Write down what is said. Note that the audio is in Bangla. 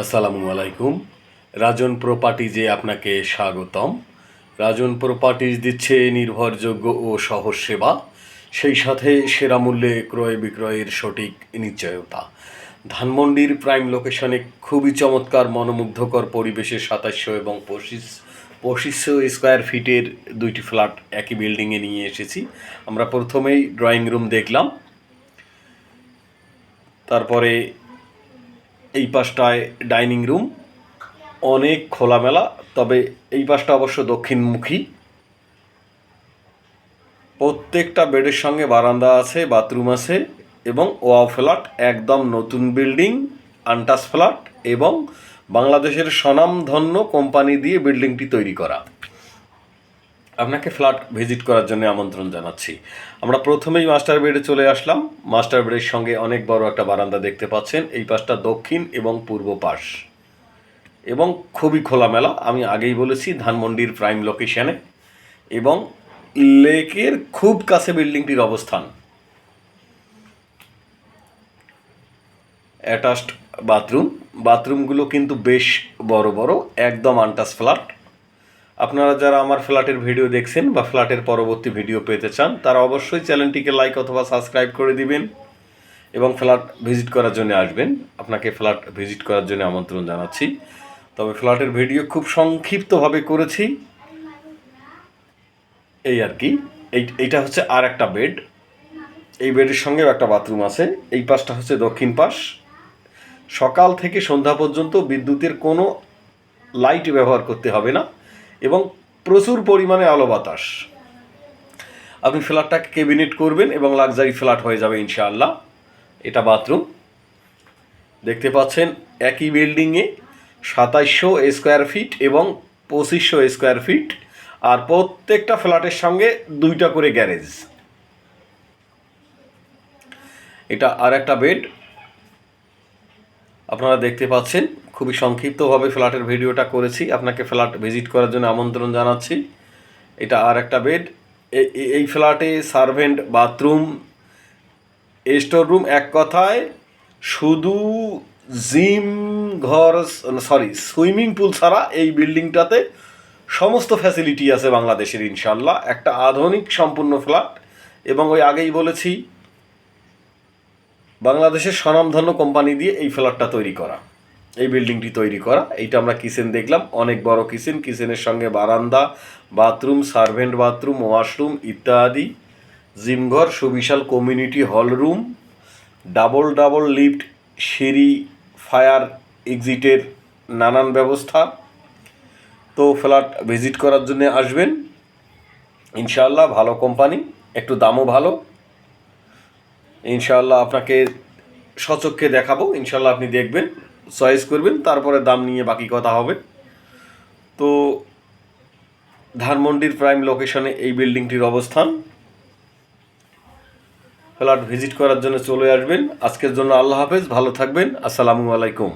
আসসালামু আলাইকুম। রাজন প্রপার্টিজে আপনাকে স্বাগতম। রাজন প্রপার্টিজ দিচ্ছে নির্ভরযোগ্য ও সহজ সেবা, সেই সাথে সেরা মূল্যে ক্রয় বিক্রয়ের সঠিক নিশ্চয়তা। ধানমন্ডির প্রাইম লোকেশনে খুবই চমৎকার, মনোমুগ্ধকর পরিবেশে সাতাশশো এবং পঁচিশ পঁচিশশো স্কোয়ার ফিটের দুইটি ফ্ল্যাট একই বিল্ডিংয়ে নিয়ে এসেছি। আমরা প্রথমেই ড্রয়িং রুম দেখলাম। তারপরে এই পাশটায় ডাইনিং রুম। অনেক খোলামেলা, তবে এই পাশটা অবশ্য দক্ষিণমুখী। প্রত্যেকটা বেডের সঙ্গে বারান্দা আছে, বাথরুম আছে, এবং ওয়াও ফ্ল্যাট, একদম নতুন বিল্ডিং আন্টাস ফ্ল্যাট, এবং বাংলাদেশের স্বনামধন্য কোম্পানি দিয়ে বিল্ডিংটি তৈরি করা। আপনাকে ফ্ল্যাট ভিজিট করার জন্য আমন্ত্রণ জানাচ্ছি। আমরা প্রথমেই মাস্টার বেডে চলে আসলাম। মাস্টার বেডের সঙ্গে অনেক বড় একটা বারান্দা দেখতে পাচ্ছেন। এই পাশটা দক্ষিণ এবং পূর্ব পাশ। এবং খুবই খোলামেলা, আমি আগেই বলেছি, ধানমন্ডির প্রাইম লোকেশানে। এবং লেকের খুব কাছে বিল্ডিংটির অবস্থান। Attached bathroom. বাথরুমগুলো কিন্তু বেশ বড় বড়, একদম আনটাস ফ্ল্যাট। আপনারা যারা আমার ফ্ল্যাটের ভিডিও দেখছেন বা ফ্ল্যাটের পরবর্তী ভিডিও পেতে চান, তারা অবশ্যই চ্যানেলটিকে লাইক অথবা সাবস্ক্রাইব করে দিবেন এবং ফ্ল্যাট ভিজিট করার জন্য আসবেন। আপনাকে ফ্ল্যাট ভিজিট করার জন্য আমন্ত্রণ জানাচ্ছি। তবে ফ্ল্যাটের ভিডিও খুব সংক্ষিপ্তভাবে করেছি। এই আর কি। এই, এইটা হচ্ছে আর একটা বেড। এই বেডের সঙ্গেও একটা বাথরুম আছে। এই পাশটা হচ্ছে দক্ষিণ পাশ। সকাল থেকে সন্ধ্যা পর্যন্ত বিদ্যুতের কোনো লাইট ব্যবহার করতে হবে না। এবং প্রচুর পরিমাণে আলো বাতাস। আপনি ফ্ল্যাটটাকে ক্যাবিনেট করবেন এবং লাক্সারি ফ্ল্যাট হয়ে যাবে ইনশাআল্লাহ। এটা বাথরুম। দেখতে পাচ্ছেন একই বিল্ডিংয়ে সাতাইশশো স্কোয়ার ফিট এবং পঁচিশশো স্কোয়ার ফিট আর প্রত্যেকটা ফ্ল্যাটের সঙ্গে দুইটা করে গ্যারেজ। এটা আর একটা বেড। আপনারা দেখতে পাচ্ছেন খুবই সংক্ষিপ্তভাবে ফ্ল্যাটের ভিডিওটা করেছি। আপনাকে ফ্ল্যাট ভিজিট করার জন্য আমন্ত্রণ জানাচ্ছি। এটা আর একটা বেড। এই ফ্ল্যাটে সার্ভেন্ট বাথরুম স্টোর রুম এক কথায় শুধু জিম ঘর সরি সুইমিং পুল ছাড়া এই বিল্ডিংটাতে সমস্ত ফ্যাসিলিটি আছে বাংলাদেশের ইনশাল্লাহ একটা আধুনিক সম্পূর্ণ ফ্ল্যাট এবং ওই আগেই বলেছি, বাংলাদেশের স্বনামধন্য কোম্পানি দিয়ে এই ফ্ল্যাটটা তৈরি করা। এই বিল্ডিংটি তৈরি করা। এইটা আমরা কিচেন দেখলাম। অনেক বড় কিচেন কিচেনের সঙ্গে বারান্দা বাথরুম সার্ভেন্ট বাথরুম ওয়াশরুম ইত্যাদি। জিমঘর সুবিশাল community hall room double double lift সিঁড়ি ফায়ার এক্সিটের নানান ব্যবস্থা। তো ফ্ল্যাট ভিজিট করার জন্য আসবেন। ইনশাআল্লাহ ভালো কোম্পানি একটু দামও ভালো। ইনশাআল্লাহ আপনাকে সচক্ষে দেখাবো। ইনশাআল্লাহ আপনি দেখবেন। চয়েস করবেন, তারপরে দাম নিয়ে বাকি কথা হবে। তো ধানমন্ডির প্রাইম লোকেশনে এই বিল্ডিংটির অবস্থান। ফ্ল্যাট ভিজিট করার জন্য চলে আসবেন। আজকের জন্য আল্লাহ হাফেজ, ভালো থাকবেন। আসসালামু আলাইকুম।